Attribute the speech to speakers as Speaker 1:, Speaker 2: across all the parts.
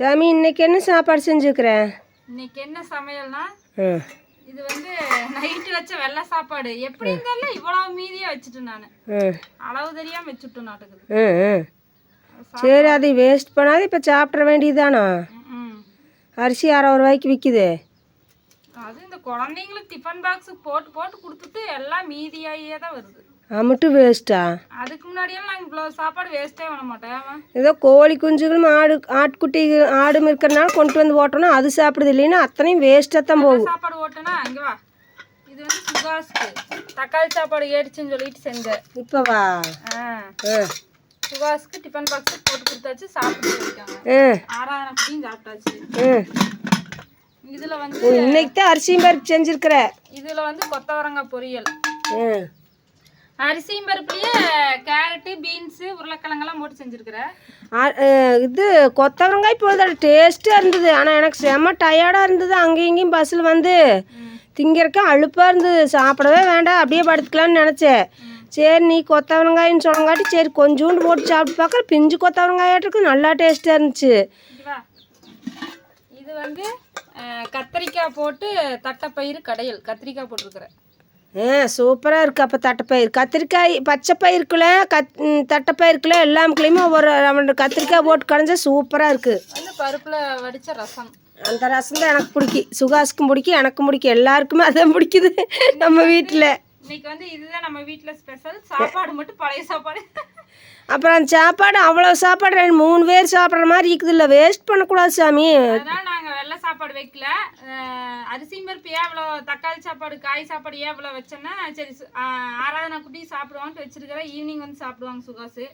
Speaker 1: சாமி இன்னைக்கு என்ன சாப்பாடு செஞ்சுக்கிறேன்
Speaker 2: இன்னைக்கு என்ன சமையல்னா இது வந்து நைட்டு வச்ச வெள்ளை சாப்பாடு. எப்படி இருந்தாலும் இவ்வளவு மீதியா வச்சுட்டேன் நான். அளவு தெரியாம வச்சுட்டேன்
Speaker 1: ம் சரி அதை வேஸ்ட் பண்ணாத இப்போ சாப்பிட்ற வேண்டியதுதானா? அரிசி அறுபது ரூபாய்க்கு விற்கிது
Speaker 2: அது இந்த குழந்தைங்களுக்கு டிஃபன் பாக்ஸ் போட்டு போட்டு கொடுத்துட்டு எல்லாம் மீதியாகியே தான் வருது.
Speaker 1: அமுட்டு வேஸ்ட்டா
Speaker 2: அதுக்கு முன்னாடியெல்லாம் நாங்கள் இவ்வளோ சாப்பாடு வேஸ்ட்டே பண்ண மாட்டேன்.
Speaker 1: ஏதோ கோழி குஞ்சுகளும் ஆடு ஆட்டுக்குட்டி ஆடும் இருக்கிறனால கொண்டு வந்து போட்டோன்னா அது சாப்பிடுது இல்லைன்னா அத்தனையும் வேஸ்ட்டாக தான் போகும்.
Speaker 2: சாப்பாடு ஓட்டுனா? அங்கே வா. இது வந்து சுகாஸ்க்கு. தக்காளி சாப்பாடு ஏடிச்சுன்னு சொல்லிட்டு செஞ்சேன்.
Speaker 1: இப்போ வா.
Speaker 2: சுகாஸ்க்கு டிஃபன் பாக்ஸ் போட்டு கொடுத்தாச்சு சாப்பிட்டு போயிட்டாங்க. ஆறாயிரம் அப்படியும் சாப்பிட்டாச்சு.
Speaker 1: ம்
Speaker 2: இதில் வந்து
Speaker 1: இன்னைக்கு தான் அரிசியும் பருப்பு செஞ்சுருக்கிற.
Speaker 2: இதில் வந்து கொத்தவரங்காய் பொரியல்.
Speaker 1: ம்
Speaker 2: அரிசியும் பருப்புலேயே கேரட்டு பீன்ஸு உருளைக்கிழங்கெல்லாம் போட்டு செஞ்சுருக்கிறேன்
Speaker 1: இது கொத்தவரங்காய் போதோட டேஸ்ட்டாக இருந்தது. ஆனால் எனக்கு செம்ம டயர்டாக இருந்தது. அங்கேயும் இங்கேயும் பஸ்ஸில் வந்து திங்கிறக்க அழுப்பாக இருந்தது. சாப்பிடவே வேண்டாம். அப்படியே படுத்துக்கலாம்னு நினச்சேன். சரி நீ கொத்தவரங்காயின்னு சொன்னங்காட்டி சரி கொஞ்சோண்டு போட்டு சாப்பிட்டு பார்க்குற பிஞ்சு கொத்தவரங்காயாட்டுக்கு நல்லா டேஸ்ட்டாக இருந்துச்சு.
Speaker 2: இது வந்து கத்திரிக்காய் போட்டு தட்டைப்பயிறு கடையல். கத்திரிக்காய் போட்டிருக்கிறேன்
Speaker 1: ஆ சூப்பராக இருக்குது அப்போ தட்டைப்பயிர். கத்திரிக்காய் பச்சை பயிருக்குள்ள கத் தட்டைப்பயிருக்குள்ள எல்லாமுக்குள்ளேயுமே ஒரு ரெண்டு கத்திரிக்காய் போட்டு கடைஞ்சா சூப்பராக இருக்குது
Speaker 2: பருப்பில் வடித்த ரசம்.
Speaker 1: அந்த ரசம் தான் எனக்கு பிடிக்கும். சுகாஸுக்கும் பிடிக்கும் எனக்கும் பிடிக்கும். எல்லாருக்குமே அதான் பிடிக்குது நம்ம வீட்டில்
Speaker 2: இன்னைக்கு வந்து இதுதான் நம்ம வீட்டில் ஸ்பெஷல் சாப்பாடு மட்டும் பழைய சாப்பாடு.
Speaker 1: அப்புறம் அந்த சாப்பாடு அவ்வளோ சாப்பாடு ரெண்டு மூணு பேர் சாப்பிட்ற மாதிரி இருக்குது இல்லை வேஸ்ட் பண்ணக்கூடாது சாமி.
Speaker 2: சாப்பாடு வைக்கல. அஹ், அரிசி பருப்பு ஏன் இவ்வளோ தக்காளி சாப்பாடு காய் சாப்பாடு ஏன் இவ்வளோ வச்சேன்னா சரி ஆராதனா குட்டி சாப்பிடுவான்ட்டு வச்சிருக்கிறேன் ஈவினிங் வந்து சாப்பிடுவாங்க சுகாசு.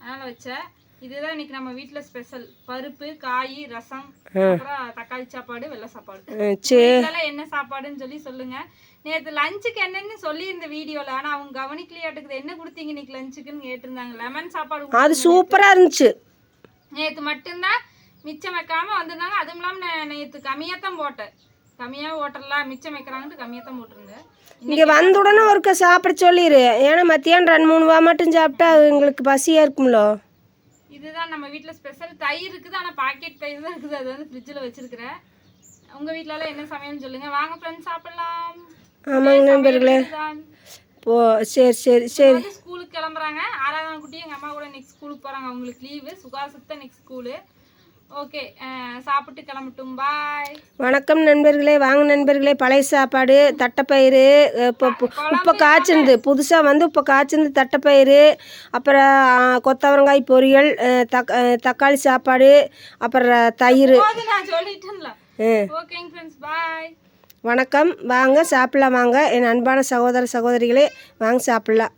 Speaker 2: அதனால வச்சேன். இதுதான் இன்னைக்கு நம்ம வீட்டில் ஸ்பெஷல் பருப்பு காய் ரசம் அப்புறம் தக்காளி சாப்பாடு வெள்ளை சாப்பாடு. இதெல்லாம் என்ன சாப்பாடுன்னு சொல்லி சொல்லுங்க. நேற்று லஞ்சுக்கு என்னன்னு சொல்லி இந்த வீடியோல ஆனா அவங்க கவனிக்கலையாட்டுக்குது. என்ன கொடுத்தீங்க இன்னைக்கு லஞ்சுக்குன்னு கேட்டிருந்தாங்க. லெமன் சாப்பாடு
Speaker 1: அது சூப்பராக இருந்துச்சு.
Speaker 2: நேற்று மட்டும்தான் மிச்சம் வைக்காம வந்திருந்தாங்க. அதுவும் இல்லாமல் நான் நேற்று கம்மியாக தான் போட்டேன். கம்மியாக ஓட்டலாம் மிச்சம் வைக்கிறாங்கன்ட்டு கம்மியாக தான் போட்டிருந்தேன்
Speaker 1: இங்கே வந்த உடனே ஒருக்கா சாப்பிட சொல்லிடு ஏன்னா மத்தியானம் ரெண்டு மூணு வா மட்டும் சாப்பிட்டா எங்களுக்கு பசியாக இருக்கும்ல?
Speaker 2: இதுதான் நம்ம வீட்டில் ஸ்பெஷல் தயிர் இருக்குது. ஆனால் பாக்கெட் தயிர் தான் இருக்குது. அது வந்து ஃப்ரிட்ஜில் வச்சிருக்கிறேன் உங்கள் வீட்டிலலாம் என்ன சமையல்னு சொல்லுங்கள் வாங்க ஃப்ரெண்ட்ஸ் சாப்பிடலாம்.
Speaker 1: ஆமாங்க நண்பர்களே. போ சரி சரி சரி.
Speaker 2: ஸ்கூலுக்கு கிளம்புறாங்க. ஆறாவது குட்டி எங்கள் அம்மா கூட நெக்ஸ்ட் ஸ்கூலுக்கு போகிறாங்க அவங்களுக்கு லீவு சுகாசுக்கு தான் நெக்ஸ்ட் ஸ்கூலு ஓகே சாப்பிட்டு கிளம்பட்டும். பாய்.
Speaker 1: வணக்கம் நண்பர்களே வாங்க நண்பர்களே. பழைய சாப்பாடு தட்டைப்பயிறு இப்போ இப்போ காய்ச்சிருந்து புதுசாக வந்து இப்போ காய்ச்சிருந்து தட்டைப்பயிறு அப்புறம் கொத்தவரங்காய் பொரியல் தக் தக்காளி சாப்பாடு அப்புறம் தயிர். வணக்கம். வாங்க சாப்பிடலாம் வாங்க. என் அன்பான சகோதர சகோதரிகளே வாங்க சாப்பிடலாம்.